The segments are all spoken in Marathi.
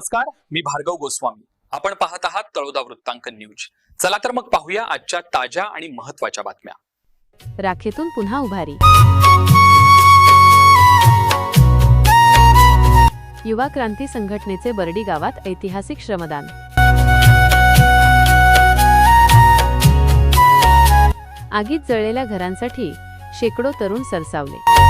नमस्कार मी भार्गव गोस्वामी. आपण पाहत आहात तळोदा वृत्तांकन न्यूज. चला तर मग पाहूया आजच्या ताज्या आणि महत्त्वाच्या बातम्या. राखेतून पुन्हा उभारी. युवा क्रांती संघटनेचे बर्डी गावात ऐतिहासिक श्रमदान. आगीत जळलेल्या घरांसाठी शेकडो तरुण सरसावले.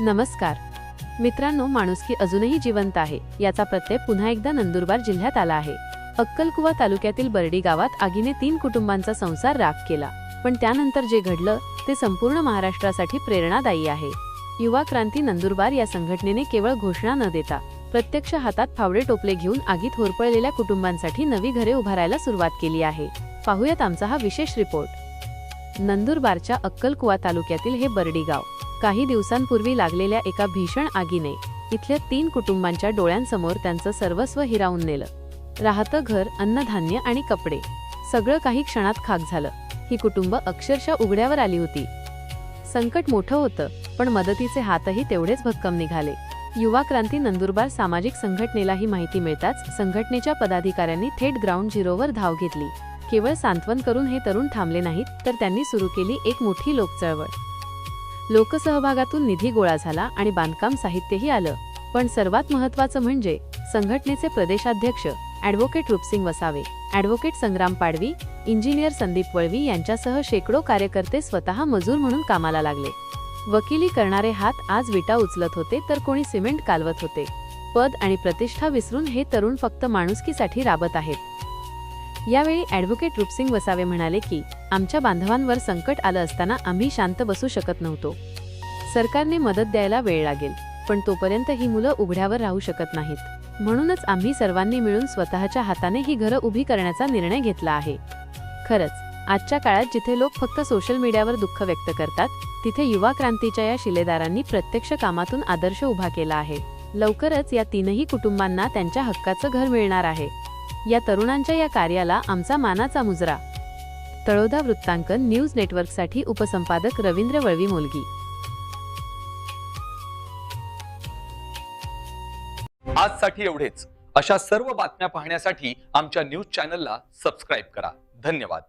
नमस्कार. मित्रांनो माणुसकी अजूनही जिवंत आहे. याचा प्रत्यय पुन्हा एकदा नंदुरबार जिल्ह्यात आला आहे. अक्कलकुवा तालुक्यातील बर्डी गावात आगीने तीन कुटुंबांचा संसार राख केला. पण त्यानंतर जे घडलं ते संपूर्ण महाराष्ट्रासाठी प्रेरणादायी आहे. युवा क्रांती नंदुरबार या संघटनेने केवळ घोषणा न देता प्रत्यक्ष हातात फावडे टोपले घेऊन आगीत होरपळलेल्या कुटुंबांसाठी नवी घरे उभारायला सुरुवात केली आहे. पाहूयात आमचा हा विशेष रिपोर्ट. नंदुरबारच्या अक्कलकुवा तालुक्यातील हे बर्डी गाव. काही दिवसांपूर्वी लागलेल्या एका भीषण आगीने इथल्या तीन कुटुंबांच्या डोळ्यांसमोर त्यांचं सर्वस्व हिरावून नेलं. राहतं घर अन्नधान्य आणि कपडे. सगळं काही क्षणात खाक झालं. ही कुटुंब अक्षरशः उघड्यावर आली होती. संकट मोठं होतं पण मदतीचे हातही तेवढेच भक्कम निघाले. युवा क्रांती नंदुरबार सामाजिक संघटनेला ही माहिती मिळताच संघटनेच्या पदाधिकाऱ्यांनी थेट ग्राउंड झिरोवर धाव घेतली. केवळ सांत्वन करून हे तरुण थांबले नाहीत तर त्यांनी सुरू केली एक मोठी लोकचळवळ. लोकसहभागातून निधी गोळा झाला आणि बांधकाम साहित्यही आलं. पण सर्वात महत्वाचं म्हणजे संघटनेचे प्रदेशाध्यक्ष advocate Rupsing Vasave advocate Sangram Padvi engineer Sandeep Valvi यांच्यासह शेकडो कार्यकर्ते स्वतः मजूर म्हणून कामाला लागले. वकिली करणारे हात आज विटा उचलत होते तर कोणी सिमेंट कालवत होते. पद आणि प्रतिष्ठा विसरून हे तरुण फक्त माणुसकीसाठी राबत आहेत. यावेळी ॲडव्होकेट रुपसिंग वसावे म्हणाले की आमच्या बांधवांवर संकट आलं असताना आम्ही शांत बसू शकत नव्हतो. सरकारने मदत द्यायला वेळ लागेल पण तोपर्यंत ही मुलं उघड्यावर राहू शकत नाहीत. म्हणूनच आम्ही सर्वांनी मिळून स्वतःच्या हाताने ही घरं उभी करण्याचा निर्णय घेतला आहे. खरंच आजच्या काळात जिथे लोक फक्त सोशल मीडियावर दुःख व्यक्त करतात तिथे युवा क्रांतीच्या या शिलेदारांनी प्रत्यक्ष कामातून आदर्श उभा केला आहे. लवकरच या तीनही कुटुंबांना त्यांच्या हक्काचं घर मिळणार आहे. या तरुणांच्या या कार्याला आमचा मानाचा मुजरा. तळोदा वृत्तांकन न्यूज नेटवर्कसाठी उपसंपादक रवींद्र वळवी मोलगी. आजसाठी एवढेच. अशा सर्व बातम्या पाहण्यासाठी आमच्या न्यूज चॅनलला सबस्क्राईब करा. धन्यवाद.